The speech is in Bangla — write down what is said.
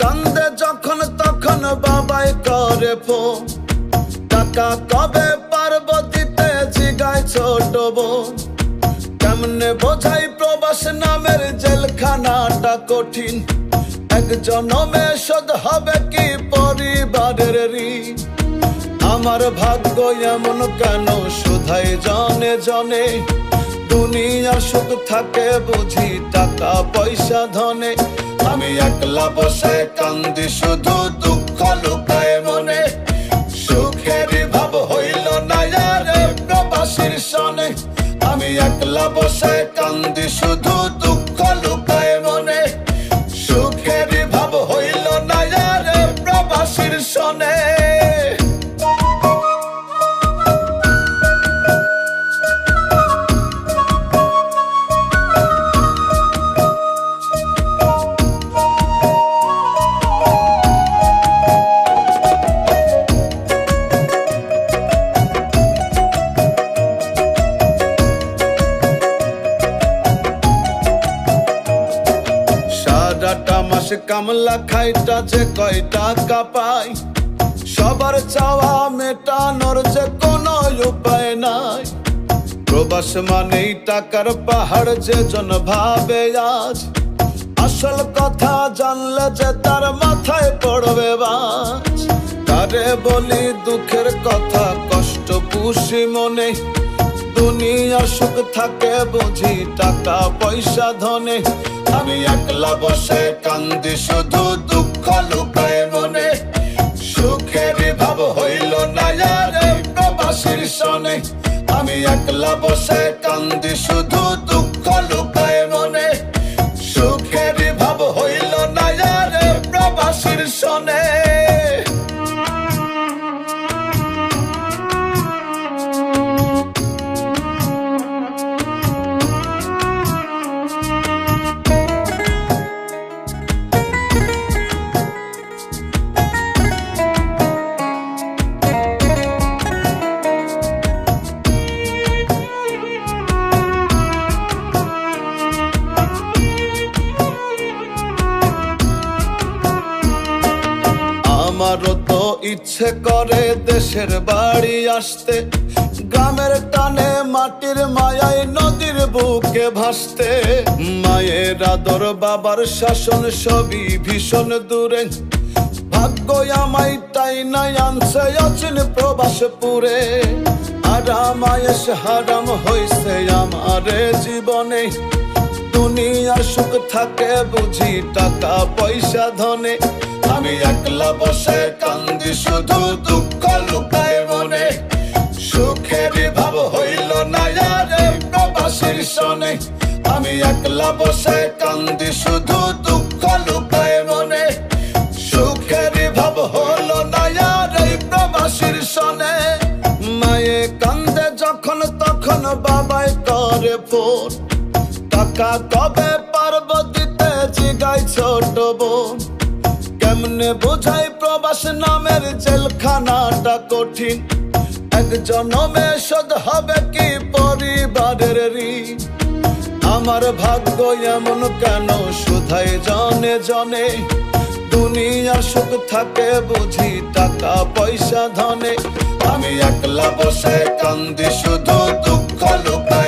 কান্দে যখন তখন বাবাই করে ফোন টাকা কবে পারব দিতে জিগায় ছোট বোন কেমনে বোঝাই প্রবাস নামের জেলখানাটা কঠিন। এক জনমে শোধ হবে কি পরিবারের ঋণ? আমার ভাগ্য এমন কেন? শুধাই জনে জনে দুনিয়ার সুখ থাকে বুঝি টাকা পয়সা, ধনে। আমি একলা বসে কান্দি শুধু দুঃখ লুকায় মনে। সুখের ভাব হইল না প্রবাসীর সনে। আমি একলা বসে কান্দি শুধু দুঃখ লুকায় মনে। সুখের ভাব হইল না রে প্রবাসীর সনে। সারাটা মাস কামলা খাইটা যে কয় টাকা পাই সবার চাওয়া মেটানোর যে কোনো উপায় নাই। প্রবাস মানেই টাকার পাহাড় যে জন ভাবে আজ। আসল কথা জানলে যে তার মাথায় পড়বে বাজ। তারে বলি দুঃখের কথা, কষ্ট পুষি মনে দুনিয়া সুখ থাকে বুঝি টাকা, পয়সা, ধনে। আমি একলা বসে কান্দি শুধু দুঃখ লুকায় মনে। সুখের ভাব হইল না রে প্রবাসীর সনে। আমি একলা বসে কান্দি শুধু দুঃখ লুকায় মনে। সুখের ভাব হইল না রে প্রবাসীর সনে। ইচ্ছে করে দেশের বাড়ি আসতে, গ্রামের টানে মাটির মায়ায় নদীর বুকে ভাসতে। মায়ের আদর, বাবার শাসন সবই ভীষণ দূরে। ভাগ্য আমায় তাই নাই আনছে অচিন প্রবাস পুরে আরাম আয়েস হারাম হইছে আমারে জীবনে। দুনিয়ার সুখ থাকে বুঝি টাকা, পয়সা, ধনে। আমি একলা বসে কান্দি শুধু দুঃখ লুকায় মনে। সুখের ভাব হইল না রে প্রবাসীর সনে। আমি একলা বসে কান্দি শুধু দুঃখ লুকায় মনে। সুখের ভাব হলো না রে প্রবাসীর সনে। মায়ে কান্দে যখন, তখন বাবাই করে ফোন। টাকা কবে পারব দিতে জিগাই ছোট বোন? কেমনে বোঝাই প্রবাস নামের জেলখানাটা কঠিন? এক জনমে শোধ হবে কি পরিবারের ঋণ? আমার ভাগ্য এমন কেন শুধাই জনে জনে? দুনিয়ার সুখ থাকে বুঝি টাকা, পয়সা, ধনে। আমি একলা বসে কান্দি, শুধু দুঃখ লুকায়